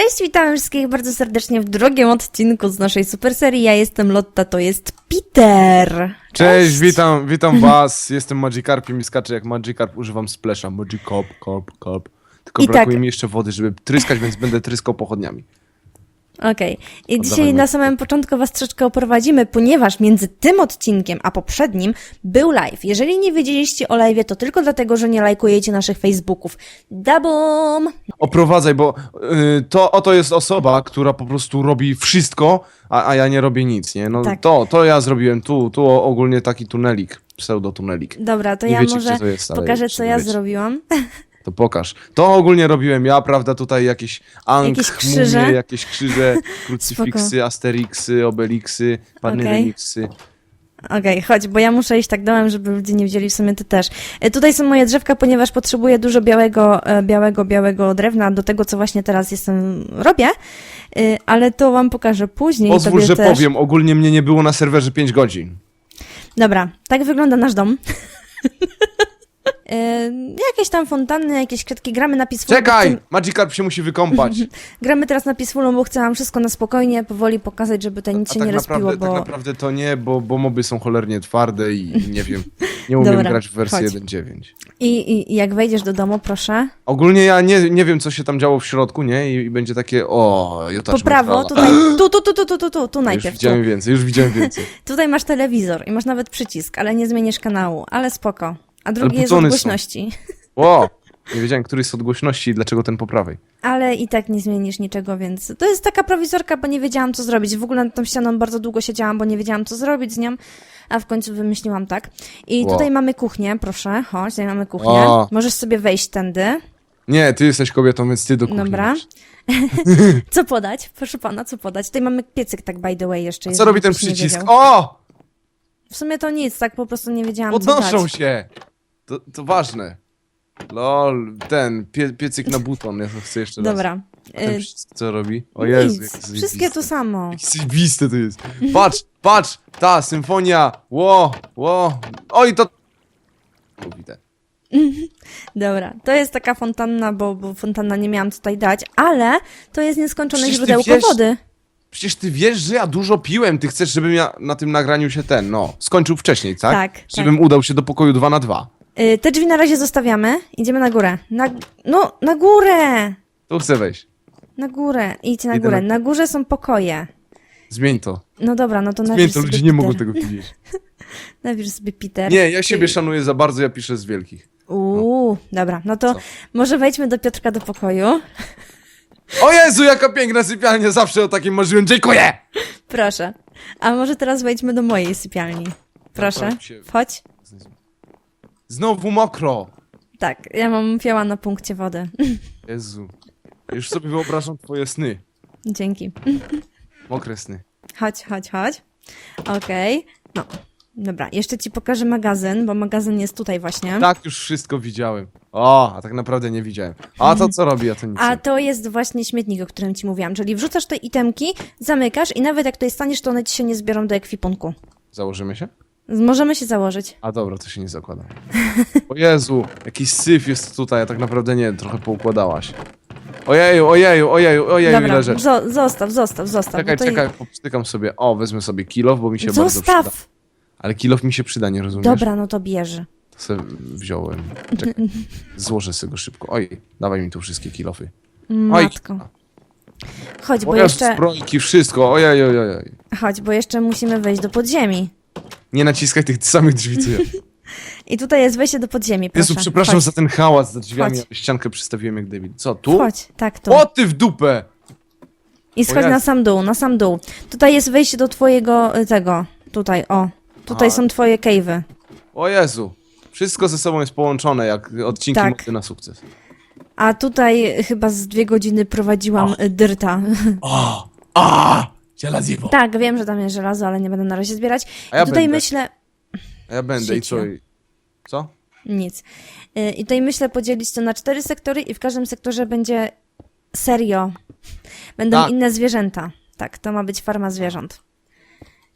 Cześć, witam wszystkich bardzo serdecznie w drugim odcinku z naszej super serii. Ja jestem Lotta, to jest Peter. Cześć, witam, witam was. Jestem Magikarpiem i skaczę jak Magikarp, używam splasha. Magikarp, karp, karp. Tylko I brakuje tak. mi jeszcze wody, żeby tryskać, więc będę tryskał pochodniami. Okej. I Oddawaj dzisiaj na samym początku was troszeczkę oprowadzimy, ponieważ między tym odcinkiem a poprzednim był live. Jeżeli nie wiedzieliście o live, to tylko dlatego, że nie lajkujecie naszych Facebooków. Dabum! Oprowadzaj, bo y, to oto jest osoba, która po prostu robi wszystko, a, a ja nie robię nic, nie? No Tak. to, to ja zrobiłem tu, tu ogólnie taki tunelik, pseudotunelik. Dobra, to Nie ja wiecie, może to jest, pokażę, co ja wiedzieć. zrobiłam. To pokaż. To ogólnie robiłem ja, prawda, tutaj jakieś Ankh, Jakieś krzyże? mumie, jakieś krzyże, krucyfiksy, asterixy, obelixy, Okej. panelixy. Okej, chodź, bo ja muszę iść tak dołem, żeby ludzie nie wzięli w sumie ty też. E, Tutaj są moje drzewka, ponieważ potrzebuję dużo białego, e, białego, białego drewna do tego, co właśnie teraz jestem, robię, E, ale to wam pokażę później. Pozwól, tobie że też. powiem, ogólnie mnie nie było na serwerze 5 godzin. Dobra, tak wygląda nasz dom. E, jakieś tam fontanny, jakieś kwiatki, gramy na Peaceful. Czekaj! Magikarp się musi wykąpać. Gramy teraz na Peacefulu, bo chcę wam wszystko na spokojnie, powoli pokazać, żeby tutaj nic A się tak nie rozpiło, naprawdę, bo... tak naprawdę to nie, bo, bo moby są cholernie twarde i nie wiem, nie umiem Dobra, grać w wersji chodź. 1.9. I, i, I jak wejdziesz do domu, proszę, Ogólnie ja nie, nie wiem, co się tam działo w środku, nie? I, i będzie takie, o, po prawo, tutaj, tu, tu, tu, tu, tu, tu, tu, tu Już najpierw, tu. widziałem więcej, już widziałem więcej. Tutaj masz telewizor i masz nawet przycisk, ale nie zmienisz kanału, ale spoko. A drugi jest od głośności. O! Nie wiedziałem, który jest od głośności i dlaczego ten po prawej. Ale i tak nie zmienisz niczego, więc to jest taka prowizorka, bo nie wiedziałam co zrobić. W ogóle nad tą ścianą bardzo długo siedziałam, bo nie wiedziałam co zrobić z nią, a w końcu wymyśliłam tak. I Wow. tutaj mamy kuchnię, proszę, chodź, tutaj mamy kuchnię. O. Możesz sobie wejść tędy. Nie, ty jesteś kobietą, więc ty do kuchni. Dobra. Co podać? Proszę pana, co podać? Tutaj mamy piecyk, tak by the way, jeszcze. A co jeżeli robi ten ktoś nie przycisk? wiedział. O! W sumie to nic, tak po prostu nie wiedziałam co Podnoszą dać. się! To, to ważne. Lol, ten, pie, piecyk na buton, ja to chcę jeszcze raz. Dobra. Ten Y, przycisk co robi? O Jezu, nic, jak wszystkie to samo. Zajebiste to jest. Patrz, patrz, ta symfonia, ło, ło. Oj, to... Widzę. Dobra, to jest taka fontanna, bo, bo fontanna nie miałam tutaj dać, ale to jest nieskończone Przecież ty źródełko wiesz- wody. Przecież ty wiesz, że ja dużo piłem, ty chcesz, żebym ja na tym nagraniu się ten, no, skończył wcześniej, tak? Tak, Żebym udał się do pokoju 2 na 2. Y, te drzwi na razie zostawiamy. Idziemy na górę. Na, no, na górę! Tu chcę wejść. Na górę. Idź na Idę górę. na- Na górze są pokoje. Zmień to. No dobra, no to Zmień napisz to, sobie ludzie nie mogą tego widzieć. Napisz sobie Peter. Nie, ja siebie szanuję za bardzo, ja piszę z wielkich. Uuu, dobra, no to Co? może wejdźmy do Piotrka do pokoju. O Jezu, jaka piękna sypialnia, zawsze o takim marzyłem, dziękuję! Proszę. A może teraz wejdźmy do mojej sypialni. Proszę, Zapraszam cię. wchodź. Znowu mokro. Tak, ja mam fioła na punkcie wody. Jezu. Już sobie wyobrażam twoje sny. Dzięki. Mokre sny. Chodź, chodź, chodź. Okej. No. Dobra, jeszcze ci pokażę magazyn, bo magazyn jest tutaj właśnie. Tak, już wszystko widziałem. O, a tak naprawdę nie widziałem. A to co robi, a to nic. A to jest właśnie śmietnik, o którym ci mówiłam. Czyli wrzucasz te itemki, zamykasz i nawet jak tutaj staniesz, to one ci się nie zbiorą do ekwipunku. Założymy się? Możemy się założyć. A dobra, to się nie zakłada. O Jezu, jakiś syf jest tutaj, a tak naprawdę nie, trochę poukładałaś. Ojeju, ojeju, ojeju, ojeju, ile rzeczy. zo- zostaw, zostaw, zostaw. Czekaj, bo to- czekaj, popstykam sobie. O, wezmę sobie kilof, bo mi się bardzo przyda. Zostaw! Ale kilof mi się przyda, nie rozumiesz? Dobra, no to bierz. To sobie wziąłem. Czekaj, złożę sobie go szybko. Oj, dawaj mi tu wszystkie kilofy. Oj, Matko. Chodź, bo Jezu, jeszcze, zbrojki, wszystko, ojej, ojej, ojej. chodź, bo jeszcze musimy wejść do podziemi. Nie naciskaj tych samych drzwi, co ja. I tutaj jest wejście do podziemi, proszę. Jezu, przepraszam Chodź. za ten hałas za drzwiami, Chodź. ale ściankę przystawiłem jak David. Co, tu? Chodź, tak, tu. O ty w dupę! I schodź Jezu. na sam dół, na sam dół. Tutaj jest wejście do twojego, y, tego, tutaj, o. Tutaj A. są twoje cave'y. O Jezu. Wszystko ze sobą jest połączone, jak odcinki Tak. mody na sukces. A tutaj chyba z dwie godziny prowadziłam y, dyrta. O! A! Żelaziwo! tak, wiem, że tam jest żelazo, ale nie będę na razie zbierać. A ja I tutaj będę. myślę, A ja będę i co? I- Co? nic. Y, I tutaj myślę podzielić to na cztery sektory i w każdym sektorze będzie serio. Będą Tak. inne zwierzęta. Tak, to ma być farma zwierząt.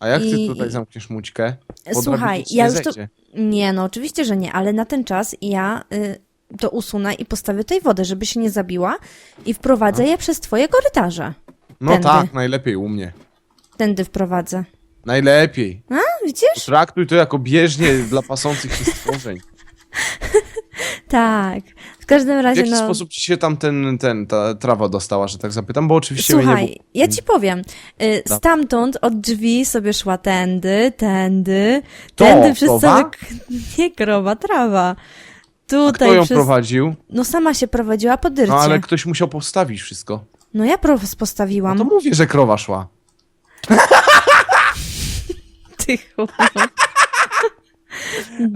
A jak ty I- tutaj zamkniesz mućkę? Słuchaj, ja nie już to... zejdzie. Nie, no oczywiście, że nie, ale na ten czas ja y, to usunę i postawię tej wodę, żeby się nie zabiła i wprowadzę je przez twoje korytarze. No Tędy. tak, najlepiej u mnie. Tędy wprowadzę. Najlepiej. A, widzisz? Traktuj to jako bieżnie dla pasących się stworzeń. Tak. W każdym W razie, jaki no... sposób ci się tam ten, ten, ta trawa dostała, że tak zapytam? Bo oczywiście mnie nie Słuchaj, było. ja ci powiem. Y. Stamtąd od drzwi sobie szła tędy, tędy, To, tędy przez krowa? cały... k- Nie krowa, trawa. A kto Tutaj ją przez... prowadził? No sama się prowadziła po dyrcie. No ale ktoś musiał postawić wszystko. No ja pro- No postawiłam. to mówię, że krowa szła. Ty chuju.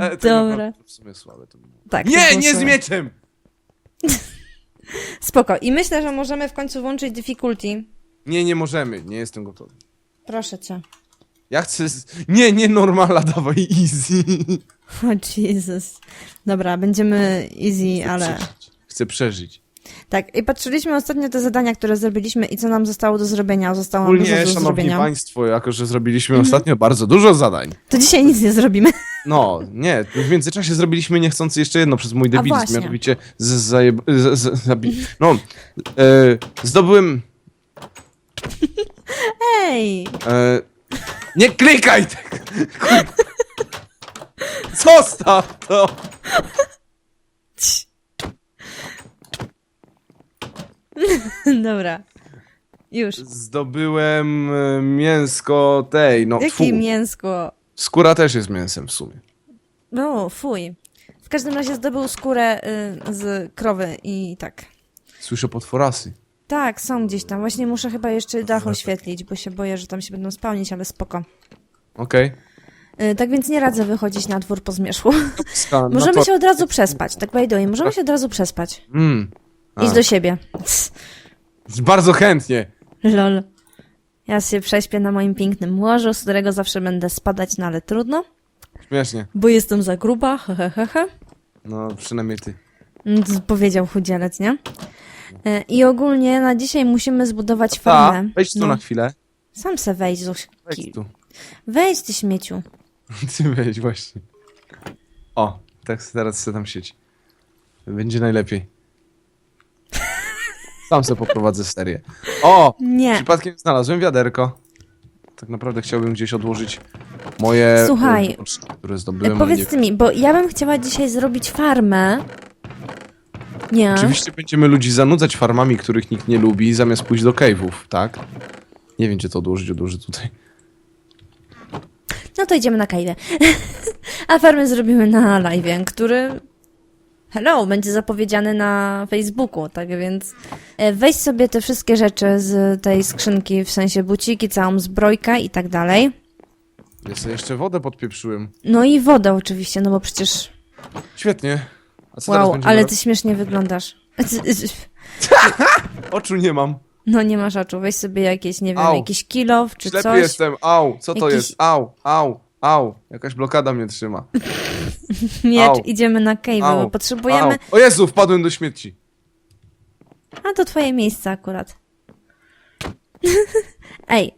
E, Dobra. W sumie słabe to było. Tak, to Nie, było nie z słabe. mieczem! Spoko. I myślę, że możemy w końcu włączyć difficulty. Nie, nie możemy, nie jestem gotowy. Proszę cię. Ja chcę... Z... Nie, nie normala, dawaj easy. O Jesus. Dobra, będziemy easy, ale... Chcę przeżyć. Tak, i patrzyliśmy ostatnio te zadania, które zrobiliśmy i co nam zostało do zrobienia. Zostało nam dużo Ogólnie, do szanowni zrobienia. Mhm. państwo, jako że zrobiliśmy ostatnio bardzo dużo zadań. To dzisiaj nic nie zrobimy. No, nie, w międzyczasie zrobiliśmy niechcący jeszcze jedno przez mój debilizm, właśnie. mianowicie z, zajeb... z, z, zabi... No, e, zdobyłem... Ej! E, nie klikaj tak! Kur- Zostaw to! Dobra. Już. Zdobyłem e, mięsko tej, no Jakie tfu. mięsko? Skóra też jest mięsem w sumie. No, fuj. W każdym razie zdobył skórę y, z krowy i tak. Słyszę potworasy. Tak, są gdzieś tam. Właśnie muszę chyba jeszcze dach oświetlić, bo się boję, że tam się będą spełnić, ale spoko. Okej. Y, tak więc nie radzę wychodzić na dwór po zmierzchu. Okay. Możemy się od razu przespać, tak by the way, możemy się od razu przespać. Mm. A, Iść do siebie. Bardzo chętnie. Lol. Ja się prześpię na moim pięknym łożu, z którego zawsze będę spadać, no ale trudno, Śmiesznie. bo jestem za gruba, he, he, he, he. No, przynajmniej ty. Mm, Powiedział chudzielec, nie? E, I ogólnie na dzisiaj musimy zbudować Ta, farmę. wejdź tu No. na chwilę. Sam se wejdź, Wejdź Zuśki. tu. Wejdź, ty śmieciu. Ty wejdź właśnie. O, tak teraz sobie tam sieć. Będzie najlepiej. Sam sobie poprowadzę serię. O! Nie. Przypadkiem znalazłem wiaderko. Tak naprawdę chciałbym gdzieś odłożyć moje... Słuchaj. oczki, które zdobyłem, ale Powiedz nie... ty mi, bo ja bym chciała dzisiaj zrobić farmę. Nie. Oczywiście będziemy ludzi zanudzać farmami, których nikt nie lubi, zamiast pójść do cave'ów, tak? Nie wiem, gdzie to odłożyć, odłożę tutaj. No to idziemy na kajwę. A farmę zrobimy na live, który... Hello, będzie zapowiedziany na Facebooku, tak więc e, weź sobie te wszystkie rzeczy z tej skrzynki, w sensie buciki, całą zbrojkę i tak dalej. Ja sobie jeszcze wodę podpieprzyłem. No i wodę oczywiście, no bo przecież... Świetnie. A co teraz Wow, będziemy ale robić? ty śmiesznie wyglądasz. Oczu nie mam. No nie masz oczu, weź sobie jakieś, nie wiem, Au. jakiś kilow czy Ślepy coś. jestem, au, co to Jakiś- jest? Au, au, au. Jakaś blokada mnie trzyma. Miecz, Au. idziemy na cave, bo Au, potrzebujemy... Au. O Jezu, wpadłem do śmieci. A to twoje miejsce akurat. Ej,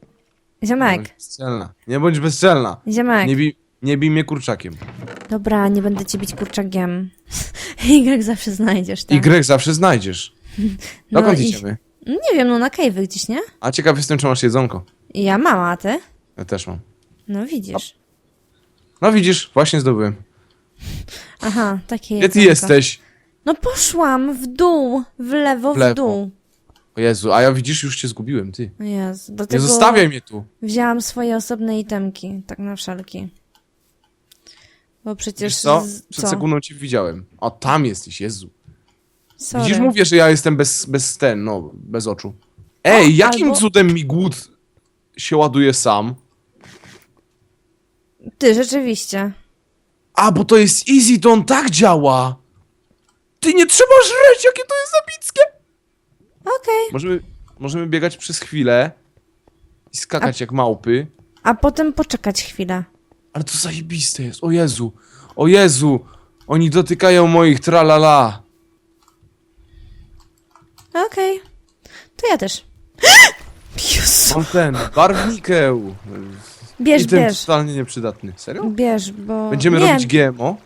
Nie bądź bezczelna. Nie bądź bezczelna. ziomek. Nie bij, nie bij mnie kurczakiem. Dobra, nie będę cię bić kurczakiem. Y zawsze znajdziesz, tak? Y zawsze znajdziesz. No Dokąd i- idziemy? Nie wiem, no na cave gdzieś, nie? A ciekaw jestem, czy masz jedzonko. Ja mam, a ty? Ja też mam. No widzisz. No widzisz, właśnie zdobyłem. Aha, takie Gdzie ty jedzonko. jesteś? No poszłam w dół, w lewo, W w, lewo. dół. O Jezu, a ja widzisz, już cię zgubiłem, ty. O Jezu, do Nie tego zostawiaj mnie tu. wzięłam swoje osobne itemki, tak na wszelki. Bo przecież... Wiesz co? z- Przed sekundą cię widziałem. O, tam jesteś, Jezu. Sorry. Widzisz, mówię, że ja jestem bez, bez ten, no, bez oczu. Ej, jakim albo- cudem mi głód się ładuje sam? Ty, rzeczywiście. A, bo to jest easy, to on tak działa. Ty nie trzeba żreć, jakie to jest zabickie. Okej. Możemy, możemy biegać przez chwilę i skakać jak małpy. A potem poczekać chwilę. Ale to zajebiste jest, o Jezu, o Jezu. Oni dotykają moich tralala. Okej. To ja też. Jezu. Mam ten, barwnikeł. Bierz, I ten bierz. totalnie nieprzydatny. Serio? Bierz, bo... Będziemy nie, robić GMO?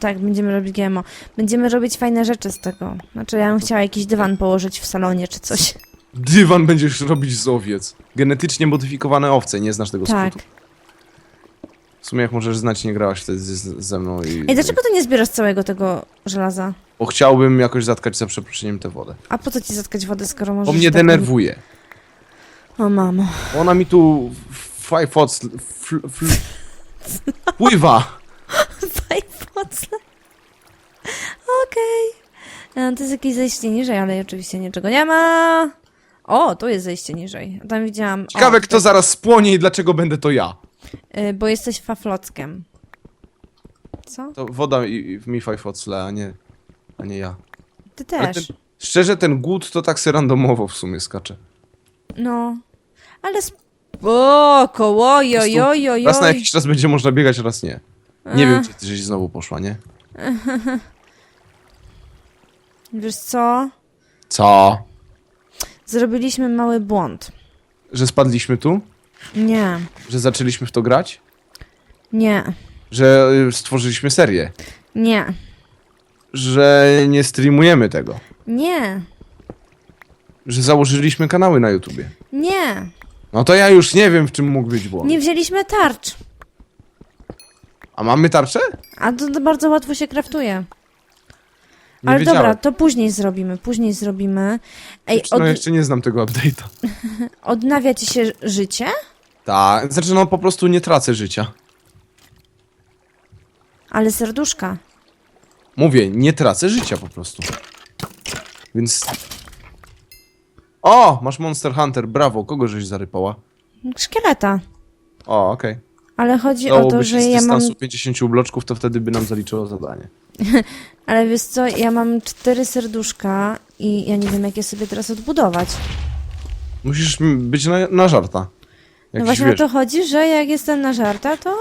Tak, będziemy robić GMO. Będziemy robić fajne rzeczy z tego. Znaczy, ja bym chciała jakiś dywan położyć w salonie czy coś. Dywan będziesz robić z owiec. Genetycznie modyfikowane owce, nie znasz tego Tak. skrótu. W sumie jak możesz znać, nie grałaś wtedy z, ze mną i... Ej, dlaczego ty nie zbierasz całego tego żelaza? Bo chciałbym jakoś zatkać za przeproszeniem tę wodę. A po co ci zatkać wodę, skoro możesz... Bo mnie tak- denerwuje. O mamo. Ona mi tu five fots fl, fl, pływa. Fajfocle. Okej. E, To jest jakieś zejście niżej, ale oczywiście niczego nie ma. O, tu jest zejście niżej. Tam widziałam... Ciekawe, kto zaraz spłonie i dlaczego będę to ja. y, Bo jesteś faflockiem. Co? To woda i, i mi five fotsle, a nie, a nie ja. Ty Ale też. ten, szczerze, ten głód to tak se randomowo w sumie skacze. No. Ale spoko, oj, oj, oj, oj, Raz na jakiś czas będzie można biegać, raz nie. Nie wiem, gdzie ty żeś znowu poszła, nie? Wiesz co? Co? Zrobiliśmy mały błąd. Że spadliśmy tu? Nie, Że zaczęliśmy w to grać? nie, Że y, stworzyliśmy serię? nie, Że nie streamujemy tego? nie, Że założyliśmy kanały na YouTubie? nie. No to ja już nie wiem, w czym mógł być błąd. Nie wzięliśmy tarcz. A mamy tarczę? A to, to bardzo łatwo się kraftuje. Nie Ale wiedziałem. dobra, to później zrobimy, później zrobimy. Ej, No od, jeszcze nie znam tego update'a. odnawia ci się życie? Tak, znaczy no po prostu nie tracę życia. Ale serduszka. Mówię, nie tracę życia po prostu. Więc... O! Masz Monster Hunter, brawo, kogo żeś zarypała? Szkieleta. O, okej. Ale chodzi o to, się że z ja mam... dystansu 50 bloczków, to wtedy by nam zaliczyło zadanie. Ale wiesz co, ja mam cztery serduszka i ja nie wiem, jak je sobie teraz odbudować. Musisz m- być na, na żarta. No Jakiś, właśnie wiesz, o to chodzi, że jak jestem na żarta, to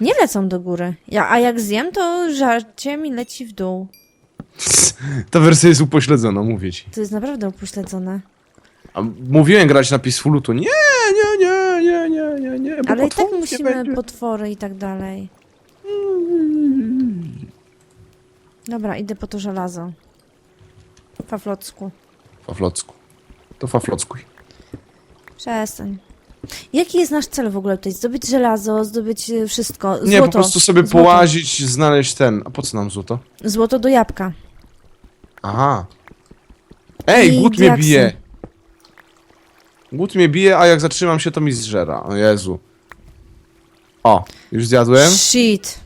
nie lecą do góry. Ja, a jak zjem, to żarcie mi leci w dół. Ta wersja jest upośledzona, mówię ci. To jest naprawdę upośledzone. A mówiłem grać na Peacefulu, to nie, nie, nie, nie, nie, nie, nie, bo Ale i tak potworów nie musimy będzie. potwory i tak dalej. Dobra, idę po to żelazo. Faflocku. Faflocku. To faflockuj. Przestań. Jaki jest nasz cel w ogóle tutaj? Zdobyć żelazo, zdobyć y, wszystko. Złoto. Nie, po prostu sobie Złoto. połazić, znaleźć ten. A po co nam złoto? Złoto do jabłka. Aha. Ej, I głód mnie diaksy. bije. Głód mnie bije, a jak zatrzymam się, to mi zżera. O Jezu. O, już zjadłem? Shit.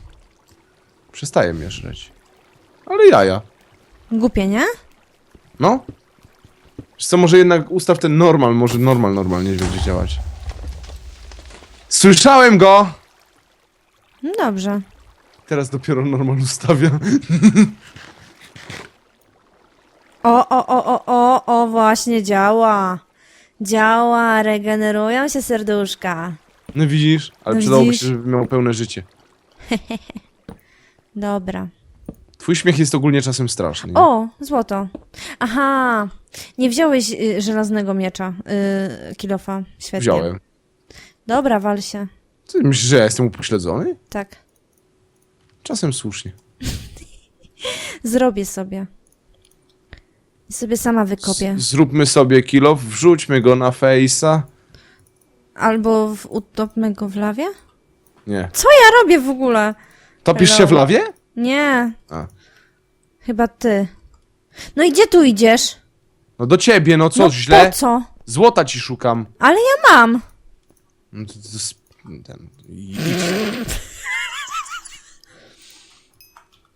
Przestaje mnie żreć. Ale jaja. Głupie, nie? No. Wiesz co, może jednak ustaw ten normal, może normal normalnie będzie działać. Słyszałem go! No dobrze. Teraz dopiero normal ustawia. O, o, o, o, o, o, właśnie działa. Działa, regenerują się serduszka. No widzisz? Ale No przydałoby widzisz? się, żeby miał pełne życie. Dobra. Twój śmiech jest ogólnie czasem straszny. nie? O, złoto. Aha, nie wziąłeś y, żelaznego miecza, y, kilofa. Świetnie. Wziąłem. Dobra, wal się. Ty myślisz, że ja jestem upośledzony? Tak. Czasem słusznie. Zrobię sobie. I sobie sama wykopię. Z zróbmy sobie kilo, wrzućmy go na fejsa. Albo w, utopmy go w lawie? Nie. Co ja robię w ogóle? Topisz się w lawie? Nie, A. chyba ty. No i gdzie tu idziesz? No do ciebie, no co, no źle? po co? Złota ci szukam. Ale ja mam. No to, ten.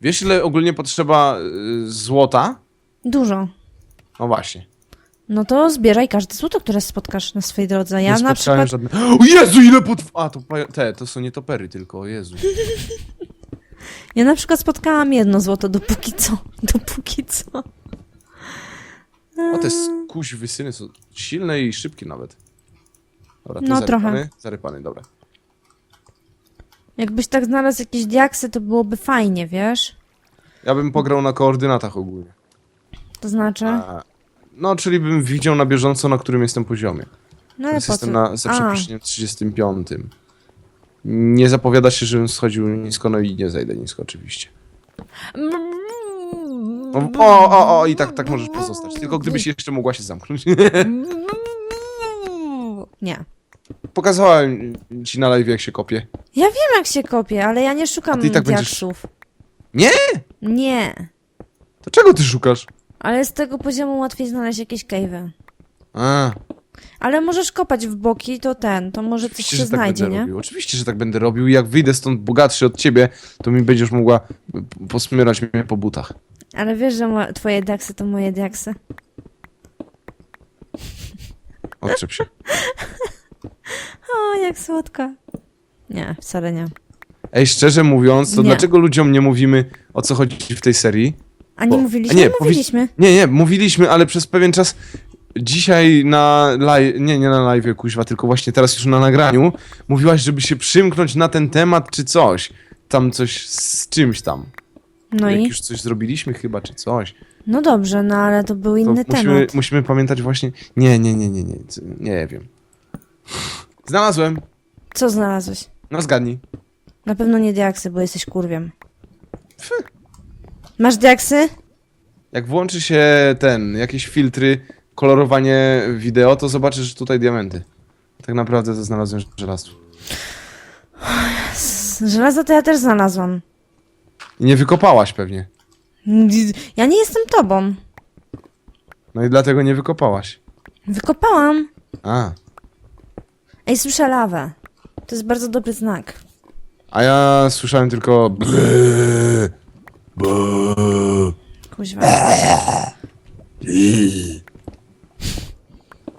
Wiesz ile ogólnie potrzeba y, złota? Dużo. No właśnie. No to zbieraj każde złoto, które spotkasz na swojej drodze. Ja nie na spotkałem przykład... żadne... O Jezu, ile pot... A, to pa- te, to są nie topery tylko, o Jezu. Ja na przykład spotkałam jedno złoto, dopóki co. Dopóki co. O, te kuźwy syny są silne i szybkie nawet. Dobra, tu No, zarypany, trochę. Zarypany, dobra. Jakbyś tak znalazł jakieś diaksy, to byłoby fajnie, wiesz? Ja bym pograł na koordynatach ogólnie. To znaczy... A, no, czyli bym widział na bieżąco, na którym jestem poziomie. No ale Teraz po jestem na, za A, przeproszeniem, 35. Nie zapowiada się, żebym schodził nisko, no i nie zejdę nisko oczywiście. O, o, o, o, i tak, tak możesz pozostać. Tylko gdybyś jeszcze mogła się zamknąć. Nie. Pokazałem ci na live, jak się kopie. Ja wiem, jak się kopie, ale ja nie szukam A ty i tak będziesz- diaksów. Nie? Nie. To czego ty szukasz? Ale z tego poziomu łatwiej znaleźć jakieś cave'y. A, Ale możesz kopać w boki, to ten, to może coś oczywiście, się że tak znajdzie, będę nie? robił. Oczywiście, że tak będę robił. I jak wyjdę stąd bogatszy od ciebie, to mi będziesz mogła p- posmierać mnie po butach. Ale wiesz, że mo- twoje diaksy to moje diaksy. Odczep się. O, jak słodka. Nie, wcale nie. Ej, szczerze mówiąc, to Nie. dlaczego ludziom nie mówimy, o co chodzi w tej serii? A nie Bo- mówiliśmy? nie, mówiliśmy. Nie, nie, mówiliśmy, ale przez pewien czas dzisiaj na live, nie, nie na live, kuźwa, tylko właśnie teraz już na nagraniu, mówiłaś, żeby się przymknąć na ten temat, czy coś. Tam coś z czymś tam. No Jak i? już coś zrobiliśmy chyba, czy coś. No dobrze, no ale to był To inny musimy, temat. musimy pamiętać właśnie... Nie, nie, nie, nie, nie, c- nie wiem. Znalazłem. Co znalazłeś? No zgadnij. Na pewno nie diaksy, bo jesteś kurwiem. Masz diaksy? Jak włączy się ten, jakieś filtry, kolorowanie wideo, to zobaczysz tutaj diamenty. Tak naprawdę to znalazłem żelazo. Z Żelazo to ja też znalazłam. I nie wykopałaś pewnie. Ja nie jestem tobą. No i dlatego nie wykopałaś. Wykopałam. A. Ej, słyszę lawę. To jest bardzo dobry znak. A ja słyszałem tylko. Brrr. Kuźwa.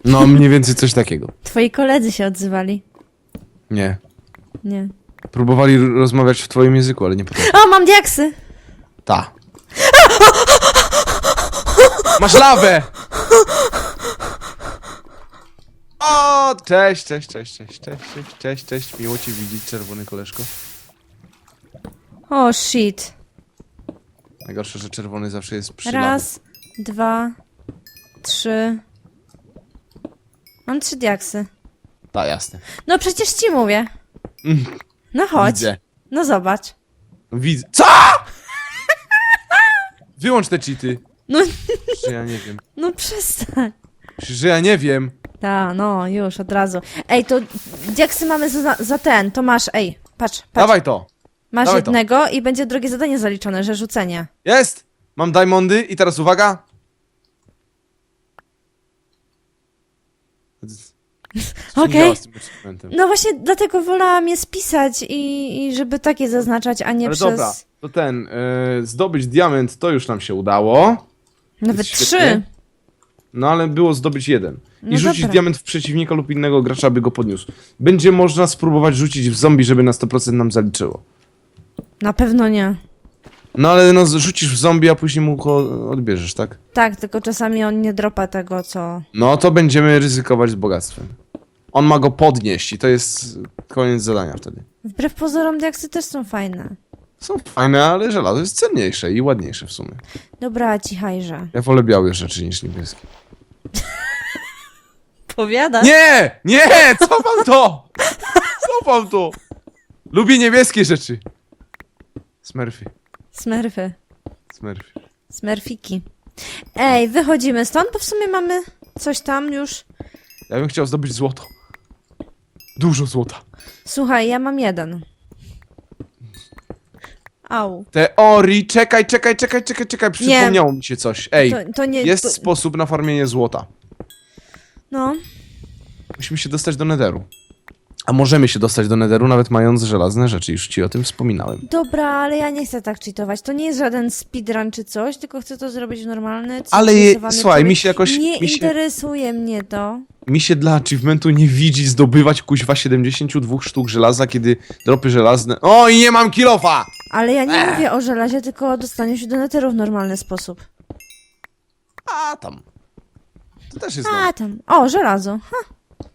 No, mniej więcej coś takiego. Twoi koledzy się odzywali. Nie. Nie. Próbowali r- rozmawiać w twoim języku, ale nie potrafią. O, mam diaksy! Ta. Masz lawę! O, cześć, cześć, cześć, cześć, cześć, cześć, cześć, cześć. Miło cię widzieć, czerwony koleżko. O, shit. Najgorsze, że czerwony zawsze jest przy. Raz, dwa, trzy. Mam trzy diaksy. Ta, jasne. No przecież ci mówię. No chodź. Widzę. No zobacz. Widzę. Co?! Wyłącz te cheaty. No, Że ja nie wiem. no przestań. Że ja nie wiem. Ta, no, już, od razu. Ej, to diaksy mamy za, za ten, to masz, ej, patrz, patrz. Dawaj to. Masz dawaj to. jednego i będzie drugie zadanie zaliczone, że rzucenie. Jest! Mam diamondy i teraz uwaga. Co Okej. działa z tym achievementem? No właśnie dlatego wolałam je spisać i, i żeby takie zaznaczać, a nie Ale przez... dobra, to ten, e, zdobyć diament to już nam się udało. Nawet trzy. No ale było zdobyć jeden. I No rzucić dobra. diament w przeciwnika lub innego gracza, by go podniósł. Będzie można spróbować rzucić w zombie, żeby na 100% nam zaliczyło. Na pewno nie. No ale no rzucisz w zombie, a później mu go odbierzesz, tak? Tak, tylko czasami on nie dropa tego, co... No to będziemy ryzykować z bogactwem. On ma go podnieść i to jest koniec zadania wtedy. Wbrew pozorom diaksy też są fajne. Są fajne, ale żelazo jest cenniejsze i ładniejsze w sumie. Dobra, cichajże. Ja wolę białe rzeczy niż niebieskie. Powiada? Nie! Nie! Cofam to! Cofam to! Lubię niebieskie rzeczy. Smurfy. Smerfy. Smurfy. Smerfiki. Ej, wychodzimy stąd, bo w sumie mamy coś tam już. Ja bym chciał zdobyć złoto. Dużo złota. Słuchaj, ja mam jeden. Au. Teorii, czekaj, czekaj, czekaj, czekaj, czekaj, przypomniało mi się coś. Ej, To, to nie... jest to, sposób na farmienie złota. No, Musimy się dostać do Netheru. A możemy się dostać do Netheru, nawet mając żelazne rzeczy, już ci o tym wspominałem. dobra, ale ja nie chcę tak cheatować. To nie jest żaden speedrun czy coś, tylko chcę to zrobić w normalny, Ale je, słuchaj, człowiek. mi się jakoś... Nie Mi się, interesuje mnie to. mi się dla achievementu nie widzi zdobywać kuźwa 72 sztuk żelaza, kiedy dropy żelazne... O, i nie mam kilofa! Ale ja nie mówię o żelazie, tylko o dostaniu się do neteru w normalny sposób. A, tam. To też jest A, tam. O, żelazo. Ha,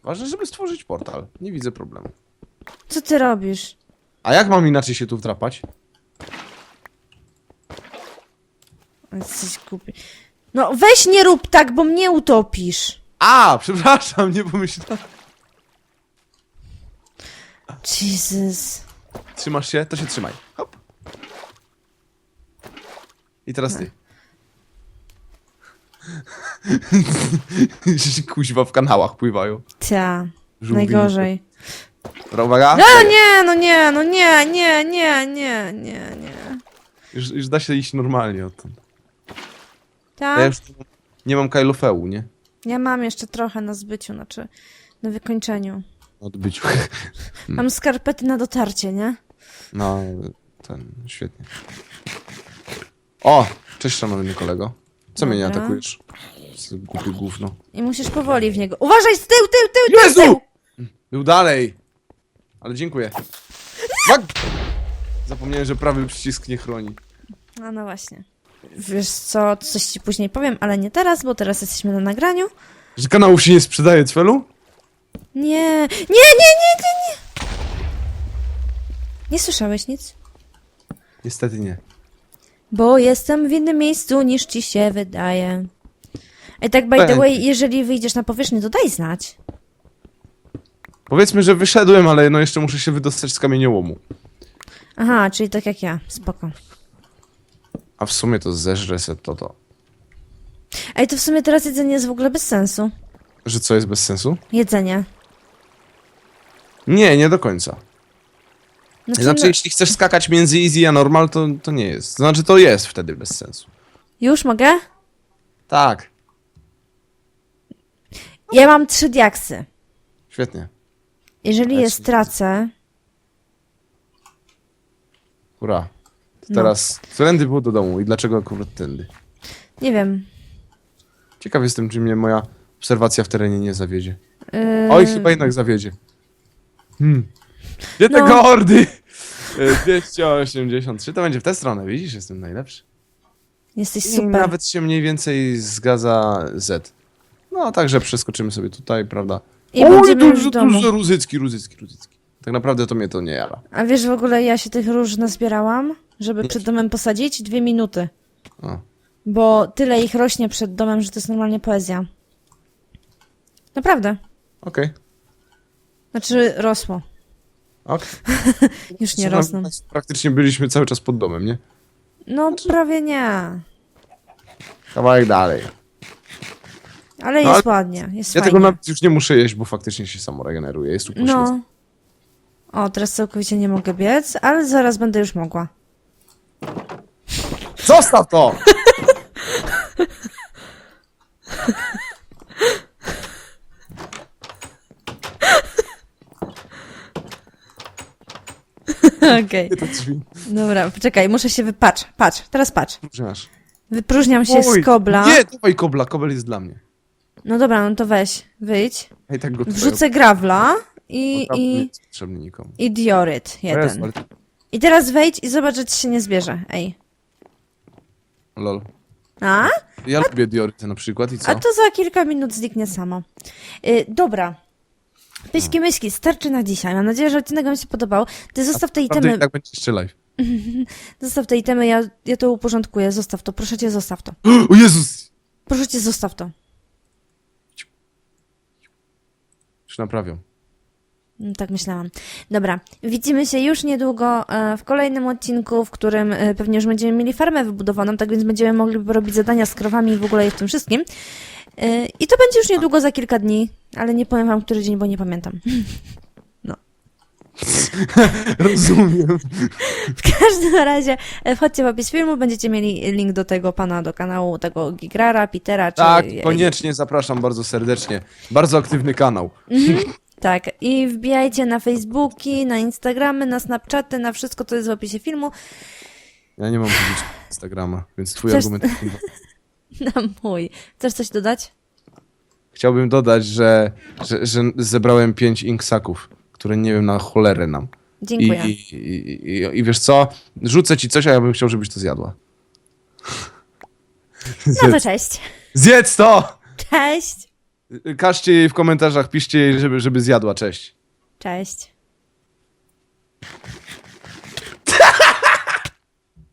Ważne, żeby stworzyć portal. Nie widzę problemu. co ty robisz? A jak mam inaczej się tu wdrapać? Jesteś głupi. No weź nie rób tak, bo mnie utopisz. A, przepraszam, nie pomyślałem. Jesus. Trzymasz się? To się trzymaj. Hop. I teraz ty. Kuźwa w kanałach pływają. Żółwiny. najgorzej. Dobra, uwaga. No nie, no nie, no nie, nie, nie, nie, nie, nie. Już, już da się iść normalnie odtąd. Ja Tak? już nie mam kajlofełu, nie? Ja mam jeszcze trochę na zbyciu, znaczy na wykończeniu. Odbyciu. Mam skarpety na dotarcie, nie? No, ten, świetnie. O! Cześć, szanowny kolego. Co mnie nie Dobra. atakujesz? Głupie gówno. I musisz powoli w niego. Uważaj, z tyłu, tył, tył, tył, Jezu! tył! Był dalej! Ale dziękuję. Fuck! Zapomniałem, że prawy przycisk nie chroni. A no właśnie. Wiesz co, coś ci później powiem, ale nie teraz, bo teraz jesteśmy na nagraniu. Że kanałów się nie sprzedaje, Cwelu? Nie, nie, nie, nie, nie, nie. Nie słyszałeś nic? Niestety nie. Bo jestem w innym miejscu niż ci się wydaje. I tak by the way, jeżeli wyjdziesz na powierzchnię, to daj znać. Powiedzmy, że wyszedłem, ale no jeszcze muszę się wydostać z kamieniołomu. Aha, czyli tak jak ja, spoko. A w sumie to zeżrę se to to. Ej, to w sumie teraz jedzenie jest w ogóle bez sensu. Że co jest bez sensu? Jedzenie. Nie, nie do końca. Znaczy, Znaczy, no, jeśli chcesz skakać między easy a normal, to, to nie jest. Znaczy, to jest wtedy bez sensu. już mogę? Tak, Ja mam trzy diaksy. świetnie. Jeżeli je stracę, Hurra. To No. teraz, którędy było do domu i dlaczego akurat tędy? nie wiem. Ciekaw jestem, czy mnie moja obserwacja w terenie nie zawiedzie. Yy, Oj, chyba jednak zawiedzie. Hmm. Gdzie te No. kordy? E, 283, to będzie w tę stronę, widzisz? Jestem najlepszy. Jesteś I super. Nawet się mniej więcej zgadza Z. No, także przeskoczymy sobie tutaj, prawda? I będziemy już dużo, w domu. dużo ruzycki, ruzycki, ruzycki. Tak naprawdę to mnie to nie jara. A wiesz, w ogóle ja się tych róż nazbierałam, żeby przed domem posadzić dwie minuty. O. Bo tyle ich rośnie przed domem, że to jest normalnie poezja. Naprawdę. Okej. Znaczy rosło. Okej. Już nie rosną. Praktycznie byliśmy cały czas pod domem, nie? No prawie nie. Kawałek dalej. Ale No, jest ale ładnie. Jest Ja fajnie. tego nawet już nie muszę jeść, bo faktycznie się samo regeneruje. Jest tu. No. O, teraz całkowicie nie mogę biec, ale zaraz będę już mogła. Zostaw to! Okej. Nie to drzwi. Dobra, poczekaj, muszę się wypatrz. Patrz, teraz patrz. Próżniasz. Wypróżniam się Oj, z kobla. Nie, dawaj kobla, kobel jest dla mnie. No dobra, no to weź, wyjdź. Ej, tak go Wrzucę grawla i, nie i, jest potrzebny nikomu. i dioryt jeden. ale... I teraz wejdź i zobacz, że ci się nie zbierze. Ej. Lol. A? Ja lubię dioryty na przykład i co? A to za kilka minut zniknie samo. Y, dobra. Pyśki myśki, starczy na dzisiaj. Mam nadzieję, że odcinek wam się podobał. Ty zostaw te itemy, tak będzie jeszcze live. zostaw te itemy, ja, ja to uporządkuję. Zostaw to, proszę cię, zostaw to. O Jezus! Proszę cię, zostaw to. Już naprawią. Mm, Tak myślałam. Dobra, widzimy się już niedługo e, w kolejnym odcinku, w którym e, pewnie już będziemy mieli farmę wybudowaną, tak więc będziemy mogli robić zadania z krowami i w ogóle i w tym wszystkim. E, I to będzie już niedługo za kilka dni, ale nie powiem wam, który dzień, bo nie pamiętam. Rozumiem. W każdym razie e, wchodźcie w opis filmu, będziecie mieli link do tego pana, do kanału tego Gigrara, Petera, czy... Tak, koniecznie zapraszam bardzo serdecznie. Bardzo aktywny kanał. Tak, i wbijajcie na Facebooki, na Instagramy, na Snapchaty, na wszystko, co jest w opisie filmu, Ja nie mam Instagrama, więc twój Chcesz- argument... na mój. Chcesz coś dodać? Chciałbym dodać, że, że, że zebrałem pięć inksaków, które nie wiem na cholerę nam. I, Dziękuję. i, i, i, I wiesz co? Rzucę ci coś, a ja bym chciał, żebyś to zjadła. No to cześć. Zjedz to! Cześć. Każcie jej w komentarzach, piszcie jej, żeby, żeby zjadła. Cześć. Cześć.